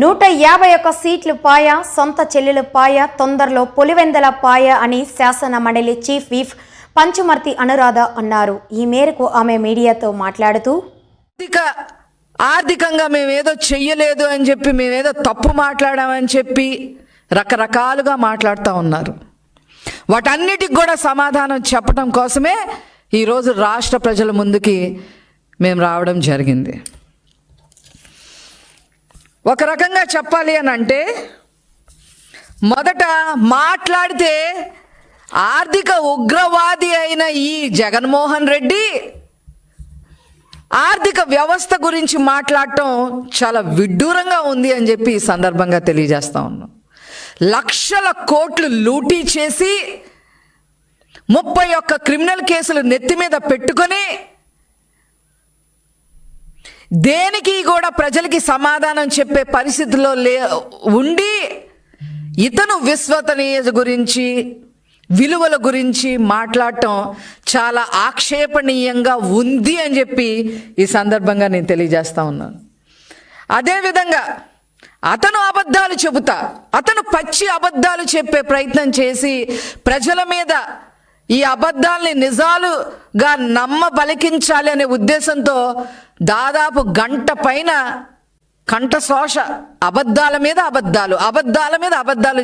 నూట యాభై ఒక్క సీట్లు పాయ సొంత చెల్లెలు పాయ తొందరలో పులివెందల పాయ అని శాసన మండలి చీఫ్ వీఫ్ పంచుమర్తి అనురాధ అన్నారు. ఈ మేరకు ఆమె మీడియాతో మాట్లాడుతూ ఆర్థిక ఆర్థికంగా మేమేదో చెయ్యలేదు అని చెప్పి మేమేదో తప్పు మాట్లాడామని చెప్పి రకరకాలుగా మాట్లాడుతూ ఉన్నారు. వాటన్నిటికి కూడా సమాధానం చెప్పడం కోసమే ఈరోజు రాష్ట్ర ప్రజల ముందుకి మేము రావడం జరిగింది. ఒక రకంగా చెప్పాలి అని అంటే మొదట మాట్లాడితే ఆర్థిక ఉగ్రవాది అయిన ఈ జగన్మోహన్ రెడ్డి ఆర్థిక వ్యవస్థ గురించి మాట్లాడటం చాలా విడ్డూరంగా ఉంది అని చెప్పి ఈ సందర్భంగా తెలియజేస్తా ఉన్నాం. లక్షల కోట్లు లూటీ చేసి ముప్పై ఒక్క క్రిమినల్ కేసులు నెత్తి మీద పెట్టుకొని దేనికి కూడా ప్రజలకి సమాధానం చెప్పే పరిస్థితిలో లే ఉండి ఇతను విశ్వతనీయత గురించి విలువల గురించి మాట్లాడటం చాలా ఆక్షేపణీయంగా ఉంది అని చెప్పి ఈ సందర్భంగా నేను తెలియజేస్తా ఉన్నాను. అదేవిధంగా అతను అబద్ధాలు చెబుతా అతను పచ్చి అబద్ధాలు చెప్పే ప్రయత్నం చేసి ప్రజల మీద ఈ అబద్ధాల్ని నిజాలుగా నమ్మ బలికించాలి అనే ఉద్దేశంతో దాదాపు గంట పైన కంఠశోష అబద్ధాల మీద అబద్ధాలు అబద్ధాల మీద అబద్ధాలు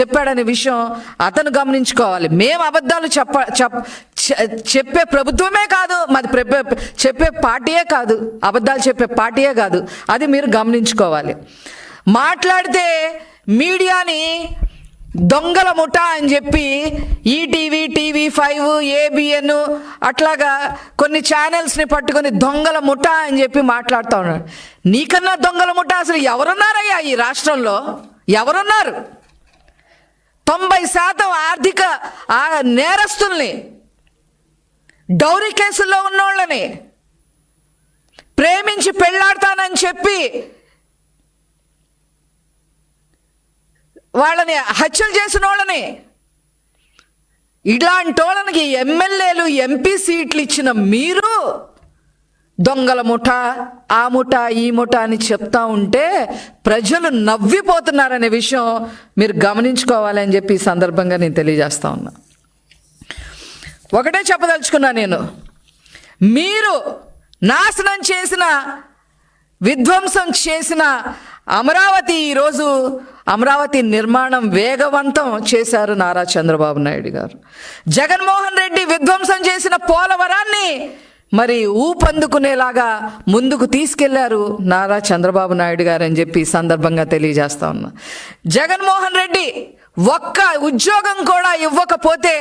చెప్పాడనే విషయం అతను గమనించుకోవాలి. మేము అబద్ధాలు చెప్ప చెప్పే ప్రభుత్వమే కాదు మాది చెప్పే పార్టీయే కాదు అబద్ధాలు చెప్పే పార్టీయే కాదు అది మీరు గమనించుకోవాలి. మాట్లాడితే మీడియాని దొంగల ముఠా అని చెప్పి ఈటీవీ ఫైవ్ ఏబిఎన్ అట్లాగా కొన్ని ఛానల్స్ని పట్టుకొని దొంగల ముఠ అని చెప్పి మాట్లాడుతూ ఉన్నాడు. నీకన్నా దొంగల ముఠ అసలు ఎవరున్నారయ్యా ఈ రాష్ట్రంలో? ఎవరున్నారు? తొంభై శాతం ఆర్థిక ఆ నేరస్తుల్ని డౌరీ కేసుల్లో ఉన్నోళ్ళని ప్రేమించి పెళ్ళాడతానని చెప్పి వాళ్ళని హత్యలు చేసిన వాళ్ళని ఇలాంటి వాళ్ళకి ఎమ్మెల్యేలు ఎంపీ సీట్లు ఇచ్చిన మీరు దొంగల ముఠ ఆ ముఠ ఈ ముఠ అని చెప్తా ఉంటే ప్రజలు నవ్విపోతున్నారనే విషయం మీరు గమనించుకోవాలని చెప్పి ఈ సందర్భంగా నేను తెలియజేస్తా ఉన్నా. ఒకటే చెప్పదలుచుకున్నా నేను. మీరు నాశనం చేసిన విధ్వంసం చేసిన అమరావతి ఈరోజు అమరావతి నిర్మాణం వేగవంతం చేశారు నారా చంద్రబాబు నాయుడు గారు. జగన్మోహన్ రెడ్డి విధ్వంసం చేసిన పోలవరాన్ని మరి ఊపందుకునేలాగా ముందుకు తీసుకెళ్ళారు నారా చంద్రబాబు నాయుడు గారు అని చెప్పి సందర్భంగా తెలియజేస్తా ఉన్నా. జగన్మోహన్ రెడ్డి ఒక్క ఉద్యోగం కూడా ఇవ్వకపోతే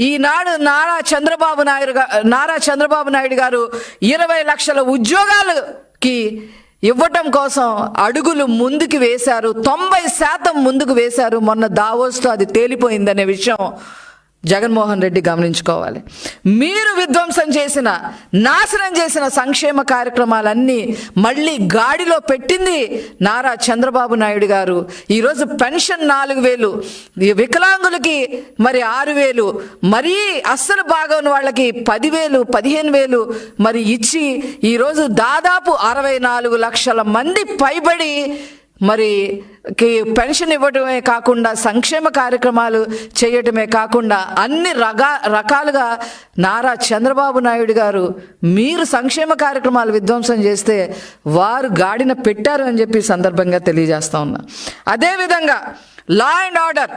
ఈనాడు నారా చంద్రబాబు నాయుడు నారా చంద్రబాబు నాయుడు గారు ఇరవై లక్షల ఉద్యోగాలకి ఇవ్వటం కోసం అడుగులు ముందుకు వేశారు తొంభై శాతం ముందుకు వేశారు. మొన్న దావోస్తో అది తేలిపోయిందనే విషయం జగన్మోహన్ రెడ్డి గమనించుకోవాలి. మీరు విధ్వంసం చేసిన నాశనం చేసిన సంక్షేమ కార్యక్రమాలన్నీ మళ్ళీ గాడిలో పెట్టింది నారా చంద్రబాబు నాయుడు గారు. ఈరోజు పెన్షన్ నాలుగు వేలు ఈ వికలాంగులకి మరి ఆరు వేలు మరీ అస్సలు బాగోని వాళ్ళకి పదివేలు పదిహేను వేలు మరి ఇచ్చి ఈరోజు దాదాపు అరవై నాలుగు లక్షల మంది పైబడి మరి కి పెన్షన్ ఇవ్వడమే కాకుండా సంక్షేమ కార్యక్రమాలు చేయటమే కాకుండా అన్ని రగా రకాలుగా నారా చంద్రబాబు నాయుడు గారు మీరు సంక్షేమ కార్యక్రమాలు విధ్వంసం చేస్తే వారు గాడిన పెట్టారు అని చెప్పి సందర్భంగా తెలియజేస్తా ఉన్నా. అదేవిధంగా లా అండ్ ఆర్డర్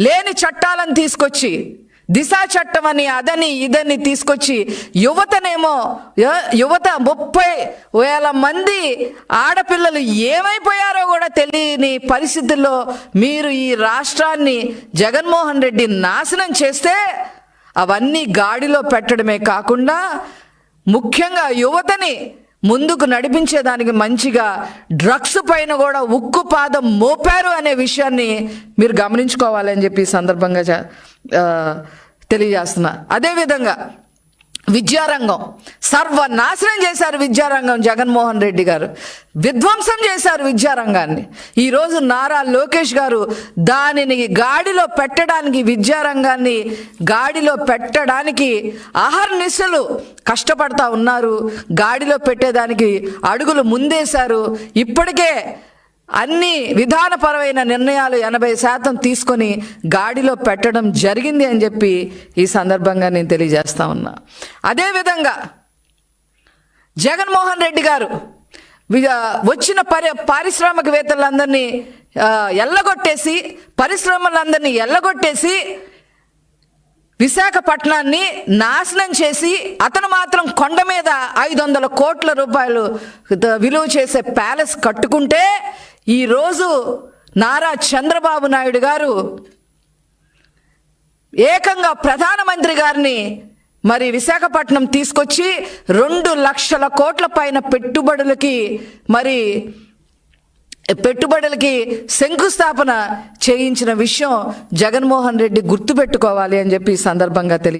లేని చట్టాలను తీసుకొచ్చి దిశా చట్టం అని అదని ఇదని తీసుకొచ్చి యువతనేమో యువత ముప్పై వేల మంది ఆడపిల్లలు ఏమైపోయారో కూడా తెలియని పరిస్థితుల్లో మీరు ఈ రాష్ట్రాన్ని జగన్మోహన్ రెడ్డి నాశనం చేస్తే అవన్నీ గాడిలో పెట్టడమే కాకుండా ముఖ్యంగా యువతని ముందుకు నడిపించేదానికి మంచిగా డ్రగ్స్ పైన కూడా ఉక్కు పాదం మోపారు అనే విషయాన్ని మీరు గమనించుకోవాలని చెప్పి సందర్భంగా చ- తెలియజేస్తున్నా. అదేవిధంగా విద్యారంగం. సర్వనాశనం చేశారు విద్యారంగం జగన్మోహన్ రెడ్డి గారు. విధ్వంసం చేశారు విద్యారంగాన్ని. ఈరోజు నారా లోకేష్ గారు దానిని గాడిలో పెట్టడానికి విద్యారంగాన్ని గాడిలో పెట్టడానికి అహర్నిశలు కష్టపడతా ఉన్నారు. గాడిలో పెట్టేదానికి అడుగులు ముందేశారు. ఇప్పటికే అన్ని విధానపరమైన నిర్ణయాలు ఎనభై శాతం తీసుకొని గాడిలో పెట్టడం జరిగింది అని చెప్పి ఈ సందర్భంగా నేను తెలియజేస్తా ఉన్నా. అదేవిధంగా జగన్మోహన్ రెడ్డి గారు వచ్చిన పరి పారిశ్రామికవేత్తలందరినీ ఎల్లగొట్టేసి పరిశ్రమలందరినీ ఎల్లగొట్టేసి విశాఖపట్నాన్ని నాశనం చేసి అతను మాత్రం కొండ మీద ఐదు వందల కోట్ల రూపాయలు విలువ చేసే ప్యాలెస్ కట్టుకుంటే ఈరోజు నారా చంద్రబాబు నాయుడు గారు ఏకంగా ప్రధానమంత్రి గారిని మరి విశాఖపట్నం తీసుకొచ్చి రెండు లక్షల కోట్ల పైన పెట్టుబడులకి మరి పెట్టుబడులకి శంకుస్థాపన చేయించిన విషయం జగన్మోహన్ రెడ్డి గుర్తుపెట్టుకోవాలి అని చెప్పి ఈ సందర్భంగా తెలియ